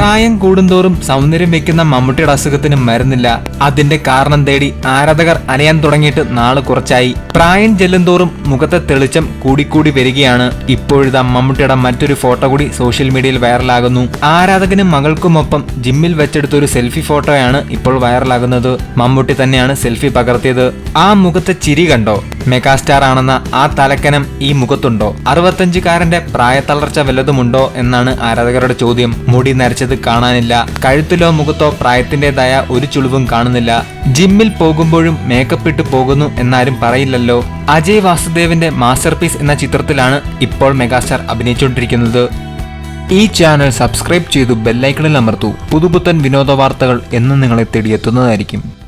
പ്രായം കൂടുന്തോറും സൗന്ദര്യം വെക്കുന്ന മമ്മൂട്ടിയുടെ അസുഖത്തിന് മരുന്നില്ല. അതിന്റെ കാരണം തേടി ആരാധകർ അലയാൻ തുടങ്ങിയിട്ട് നാൾ കുറച്ചായി. പ്രായം ചെല്ലുന്തോറും മുഖത്തെ തെളിച്ചം കൂടിക്കൂടി വരികയാണ്. ഇപ്പോഴിതാ മമ്മൂട്ടിയുടെ മറ്റൊരു ഫോട്ടോ കൂടി സോഷ്യൽ മീഡിയയിൽ വൈറലാകുന്നു. ആരാധകനും മകൾക്കുമൊപ്പം ജിമ്മിൽ വെച്ചെടുത്ത ഒരു സെൽഫി ഫോട്ടോയാണ് ഇപ്പോൾ വൈറലാകുന്നത്. മമ്മൂട്ടി തന്നെയാണ് സെൽഫി പകർത്തിയത്. ആ മുഖത്തെ ചിരി കണ്ടോ? മെഗാസ്റ്റാർ ആണെന്ന ആ തലക്കനം ഈ മുഖത്തുണ്ടോ? അറുപത്തഞ്ചുകാരന്റെ പ്രായ തളർച്ച വല്ലതുമുണ്ടോ എന്നാണ് ആരാധകരുടെ ചോദ്യം. മുടി നരച്ചത് കാണാനില്ല. കഴുത്തിലോ മുഖത്തോ പ്രായത്തിന്റെതായ ഒരു ചുളിവും കാണുന്നില്ല. ജിമ്മിൽ പോകുമ്പോഴും മേക്കപ്പ് ഇട്ട് പോകുന്നു എന്നാരും പറയില്ലല്ലോ. അജയ് വാസുദേവിന്റെ മാസ്റ്റർ പീസ് എന്ന ചിത്രത്തിലാണ് ഇപ്പോൾ മെഗാസ്റ്റാർ അഭിനയിച്ചുകൊണ്ടിരിക്കുന്നത്. ഈ ചാനൽ സബ്സ്ക്രൈബ് ചെയ്തു ബെല്ലൈക്കണിൽ അമർത്തു. പുതുപുത്തൻ വിനോദ വാർത്തകൾ എന്നും നിങ്ങളെ തേടിയെത്തുന്നതായിരിക്കും.